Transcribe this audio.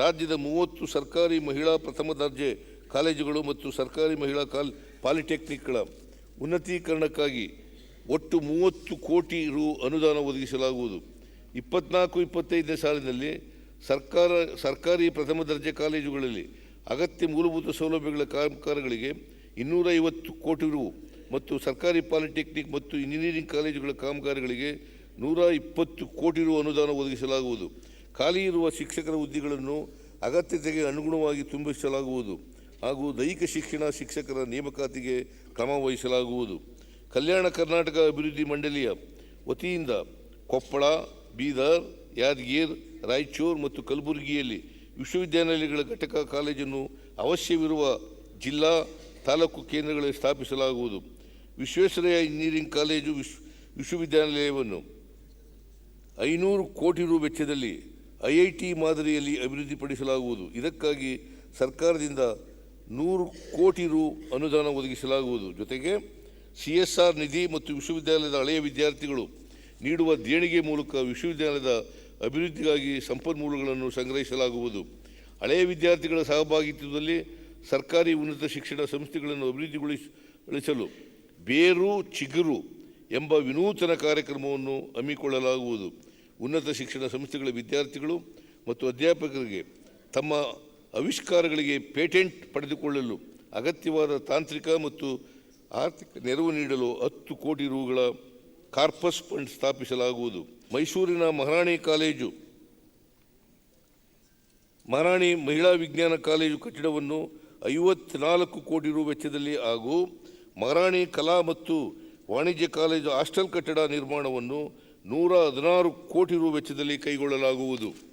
ರಾಜ್ಯದ ಮೂವತ್ತು ಸರ್ಕಾರಿ ಮಹಿಳಾ ಪ್ರಥಮ ದರ್ಜೆ ಕಾಲೇಜುಗಳು ಮತ್ತು ಸರ್ಕಾರಿ ಮಹಿಳಾ ಕಾಲ್, ಪಾಲಿಟೆಕ್ನಿಕ್ಗಳ ಉನ್ನತೀಕರಣಕ್ಕಾಗಿ ಒಟ್ಟು ಮೂವತ್ತು ಕೋಟಿ ರು ಅನುದಾನ ಒದಗಿಸಲಾಗುವುದು. ಇಪ್ಪತ್ನಾಲ್ಕು, ಇಪ್ಪತ್ತೈದನೇ ಸಾಲಿನಲ್ಲಿ ಸರ್ಕಾರ, ಸರ್ಕಾರಿ ಪ್ರಥಮ ದರ್ಜೆ ಕಾಲೇಜುಗಳಲ್ಲಿ ಅಗತ್ಯ ಮೂಲಭೂತ ಸೌಲಭ್ಯಗಳ ಕಾಮಗಾರಿಗಳಿಗೆ ಇನ್ನೂರೈವತ್ತು ಕೋಟಿ ರು ಮತ್ತು ಸರ್ಕಾರಿ ಪಾಲಿಟೆಕ್ನಿಕ್ ಮತ್ತು ಇಂಜಿನಿಯರಿಂಗ್ ಕಾಲೇಜುಗಳ ಕಾಮಗಾರಿಗಳಿಗೆ ನೂರ ಇಪ್ಪತ್ತು ಕೋಟಿ ರು ಅನುದಾನ ಒದಗಿಸಲಾಗುವುದು. ಖಾಲಿ ಇರುವ ಶಿಕ್ಷಕರ ಹುದ್ದೆಗಳನ್ನು ಅಗತ್ಯತೆಗೆ ಅನುಗುಣವಾಗಿ ತುಂಬಿಸಲಾಗುವುದು ಹಾಗೂ ದೈಹಿಕ ಶಿಕ್ಷಣ ಶಿಕ್ಷಕರ ನೇಮಕಾತಿಗೆ ಕ್ರಮ ವಹಿಸಲಾಗುವುದು. ಕಲ್ಯಾಣ ಕರ್ನಾಟಕ ಅಭಿವೃದ್ಧಿ ಮಂಡಳಿಯ ವತಿಯಿಂದ ಕೊಪ್ಪಳ, ಬೀದರ್, ಯಾದಗಿರ್, ರಾಯಚೂರು ಮತ್ತು ಕಲಬುರಗಿಯಲ್ಲಿ ವಿಶ್ವವಿದ್ಯಾನಿಲಯಗಳ ಘಟಕ ಕಾಲೇಜನ್ನು ಅವಶ್ಯವಿರುವ ಜಿಲ್ಲಾ ತಾಲೂಕು ಕೇಂದ್ರಗಳಲ್ಲಿ ಸ್ಥಾಪಿಸಲಾಗುವುದು. ವಿಶ್ವೇಶ್ವರಯ್ಯ ಇಂಜಿನಿಯರಿಂಗ್ ಕಾಲೇಜು ವಿಶ್ವ ವಿಶ್ವವಿದ್ಯಾನಿಲಯವನ್ನು ಐನೂರು ಕೋಟಿ ರು ವೆಚ್ಚದಲ್ಲಿ ಐ ಐ ಮಾದರಿಯಲ್ಲಿ ಅಭಿವೃದ್ಧಿಪಡಿಸಲಾಗುವುದು. ಇದಕ್ಕಾಗಿ ಸರ್ಕಾರದಿಂದ ನೂರು ಕೋಟಿ ರು ಅನುದಾನ ಒದಗಿಸಲಾಗುವುದು. ಜೊತೆಗೆ ಸಿ ಎಸ್ ಆರ್ ನಿಧಿ ಮತ್ತು ವಿಶ್ವವಿದ್ಯಾಲಯದ ಹಳೆಯ ವಿದ್ಯಾರ್ಥಿಗಳು ನೀಡುವ ದೇಣಿಗೆ ಮೂಲಕ ವಿಶ್ವವಿದ್ಯಾಲಯದ ಅಭಿವೃದ್ಧಿಗಾಗಿ ಸಂಪನ್ಮೂಲಗಳನ್ನು ಸಂಗ್ರಹಿಸಲಾಗುವುದು. ಹಳೆಯ ವಿದ್ಯಾರ್ಥಿಗಳ ಸಹಭಾಗಿತ್ವದಲ್ಲಿ ಸರ್ಕಾರಿ ಉನ್ನತ ಶಿಕ್ಷಣ ಸಂಸ್ಥೆಗಳನ್ನು ಅಭಿವೃದ್ಧಿಗೊಳಿಸಲು ಬೇರು ಚಿಗುರು ಎಂಬ ವಿನೂತನ ಕಾರ್ಯಕ್ರಮವನ್ನು ಹಮ್ಮಿಕೊಳ್ಳಲಾಗುವುದು. ಉನ್ನತ ಶಿಕ್ಷಣ ಸಂಸ್ಥೆಗಳ ವಿದ್ಯಾರ್ಥಿಗಳು ಮತ್ತು ಅಧ್ಯಾಪಕರಿಗೆ ತಮ್ಮ ಆವಿಷ್ಕಾರಗಳಿಗೆ ಪೇಟೆಂಟ್ ಪಡೆದುಕೊಳ್ಳಲು ಅಗತ್ಯವಾದ ತಾಂತ್ರಿಕ ಮತ್ತು ಆರ್ಥಿಕ ನೆರವು ನೀಡಲು ಹತ್ತು ಕೋಟಿ ರುಗಳ ಕಾರ್ಪಸ್ ಫಂಡ್ ಸ್ಥಾಪಿಸಲಾಗುವುದು. ಮೈಸೂರಿನ ಮಹಾರಾಣಿ ಕಾಲೇಜು, ಮಹಾರಾಣಿ ಮಹಿಳಾ ವಿಜ್ಞಾನ ಕಾಲೇಜು ಕಟ್ಟಡವನ್ನು ಐವತ್ನಾಲ್ಕು ಕೋಟಿ ರು ವೆಚ್ಚದಲ್ಲಿ ಹಾಗೂ ಮಹಾರಾಣಿ ಕಲಾ ಮತ್ತು ವಾಣಿಜ್ಯ ಕಾಲೇಜು ಹಾಸ್ಟೆಲ್ ಕಟ್ಟಡ ನಿರ್ಮಾಣವನ್ನು ನೂರ ಹದಿನಾರು ಕೋಟಿ ರು ವೆಚ್ಚದಲ್ಲಿ ಕೈಗೊಳ್ಳಲಾಗುವುದು.